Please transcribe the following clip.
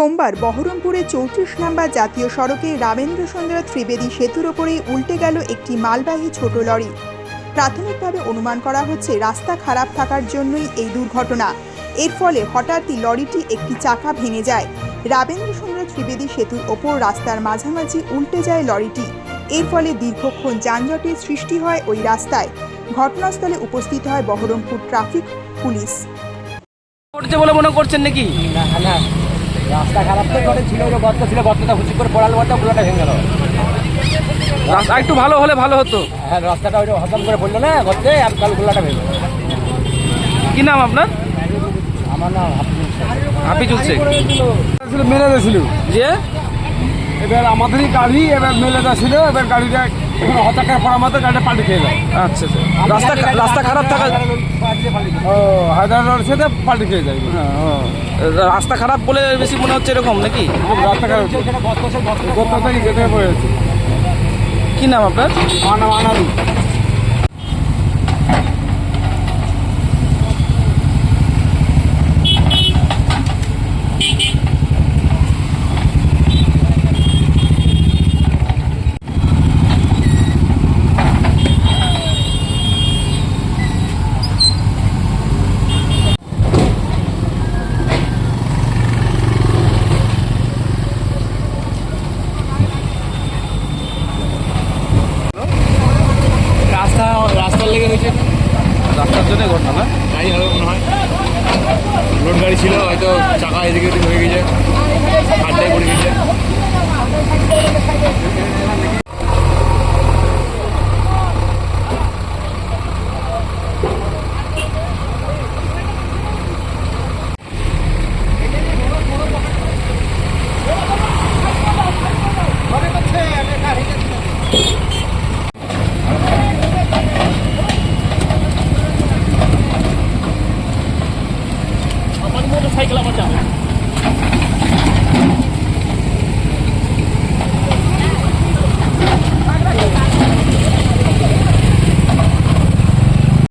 সোমবার বহরমপুরে চৌত্রিশ নম্বর জাতীয় সড়কে রামেন্দ্রচন্দ্র ত্রিবেদী সেতুর ওপরে উল্টে গেল একটি মালবাহী ছোট লরি। প্রাথমিকভাবে অনুমান করা হচ্ছে রাস্তা খারাপ থাকার জন্যই এই দুর্ঘটনা। এর ফলে হঠাৎই লরিটি একটি চাকা ভেঙে যায়। রাবেন্দ্রচন্দ্র ত্রিবেদী সেতুর ওপর রাস্তার মাঝামাঝি উল্টে যায় লরিটি। এর ফলে দীর্ঘক্ষণ যানজটের সৃষ্টি হয় ওই রাস্তায়। ঘটনাস্থলে উপস্থিত হয় বহরমপুর ট্রাফিক পুলিশ। করছে বলে মনে করছেন নাকি? না না। রাস্তা খারাপ তো করে ছিল যে গর্ত ছিল গর্তটা হুচি করে পড়াল গর্ত পুরোটা ভেঙে গেল। রাস্তা একটু ভালো হলে ভালো হতো। হ্যাঁ রাস্তাটা ওই হজম করে পড়ল না গর্তে আর কাল খোলাটা ভেঙে কি নাম আপনার? আমার নাম হাফিজুল শেখ। হাফিজুল শেখ। ছিল দিয়েছিল। যে? এবার আমাদেরই গাড়ি এবার মেলে ছিল এবার গাড়িটা এখানে হতাকার পর আমাদের গাড়িটা পাল্টে খেয়ে যায়। আচ্ছা আচ্ছা। রাস্তা রাস্তা খারাপ থাকা ও হায়দ্রাবাদ রোড সাথে পাল্টে খেয়ে যায়। হ্যাঁ, ও। রাস্তা খারাপ বলে বেশি মনে হচ্ছে এরকম নাকি? রাস্তা খারাপ। গত থেকে যেতে পড়ে যাচ্ছে কি নাম আপনার? আমার নাম আনারু। রাস্তার জন্য ঘটনা না? গাড়ি হবে মনে হয়। রোড গাড়ি ছিল হয়তো চাকা এদিকে சைக்கிளை மட்டும்